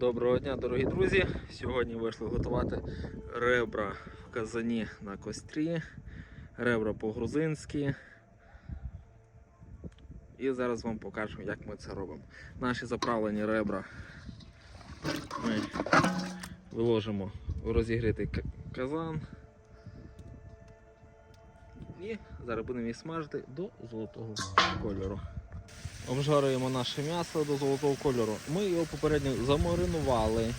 Доброго дня, дорогі друзі! Сьогодні вийшли готувати ребра в казані на кострі, ребра по-грузинськи. І зараз вам покажемо, як ми це робимо. Наші заправлені ребра ми виложимо у розігрітий казан. І зараз будемо їх смажити до золотого кольору. Обжарюємо наше м'ясо до золотого кольору. Ми його попередньо замаринували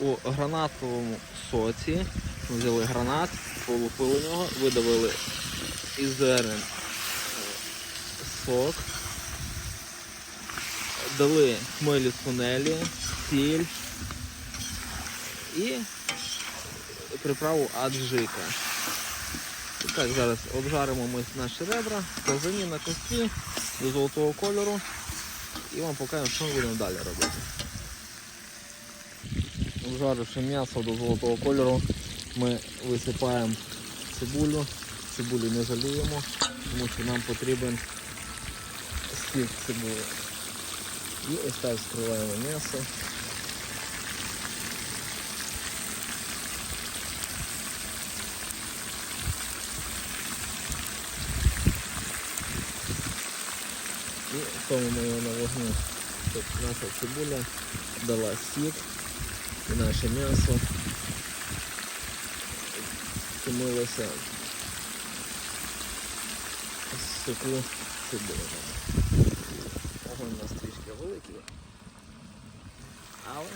у гранатовому соці. Взяли гранат, полупили нього, видавили із зерен е, сок, дали хмелі сунелі, сіль і приправу аджика. Так, зараз обжаримо ми наші ребра, в на кості до золотого кольору і вам покажемо, що ми будемо далі робити. Обжаривши м'ясо до золотого кольору, ми висипаємо цибулю. Цибулю не жаліємо, тому що нам потрібен стік цибулі. І ось так скриваємо м'ясо. І ставимо його на вогню, щоб наша цибуля дала сік і наше м'ясо втомилося з соку. Огонь у нас трішки великий, але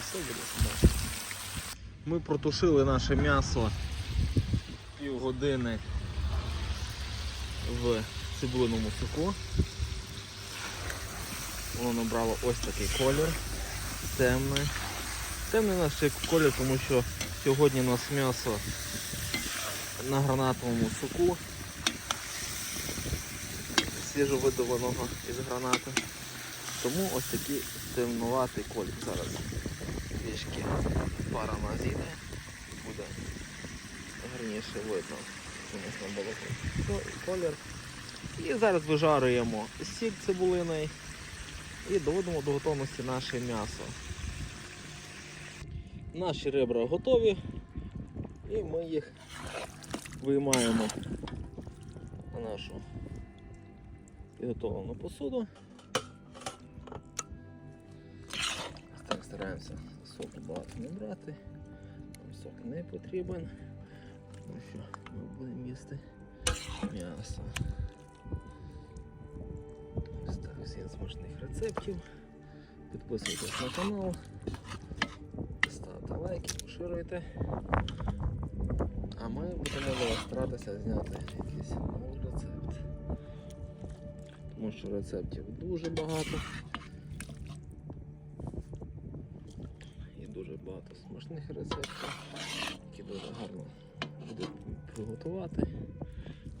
все буде смачно. Ми протушили наше м'ясо півгодини в цибулиному соку. Воно набрало ось такий колір. Темний. Темний наш колір, тому що сьогодні у нас м'ясо на гранатовому соку. Свіжовидованого із гранати. Тому ось такий темнуватий колір зараз. Трішки пара і буде гарніше видно. У нас на балконі колір. І зараз вижарюємо сік цибулиною і доводимо до готовності наше м'ясо. Наші ребра готові і ми їх виймаємо на нашу підготовлену посуду. Так, стараємося соку багато не брати. Нам сок не потрібен, тому що ми будемо їсти м'ясо. Ось смачних рецептів. Підписуйтесь на канал, ставте лайки, поширюйте. А ми будемо для вас старатися зняти якийсь новий рецепт. Тому що рецептів дуже багато. І дуже багато смачних рецептів, які дуже гарно буде приготувати.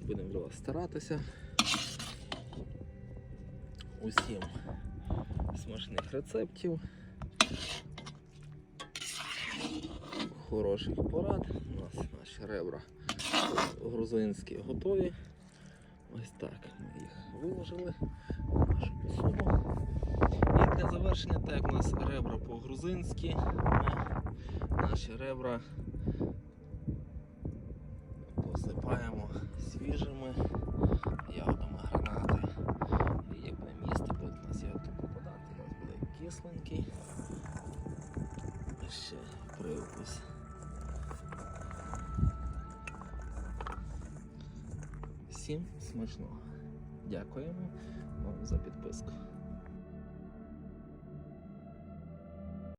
Будемо для вас старатися. Усім смачних рецептів, хороших порад. У нас наші ребра грузинські готові. Ось так ми їх виложили в нашу посуду. І для завершення, так у нас ребра по-грузинськи, наші ребра посипаємо свіжими кисленький. Ще привкус. Всім смачного. Дякуємо вам за підписку.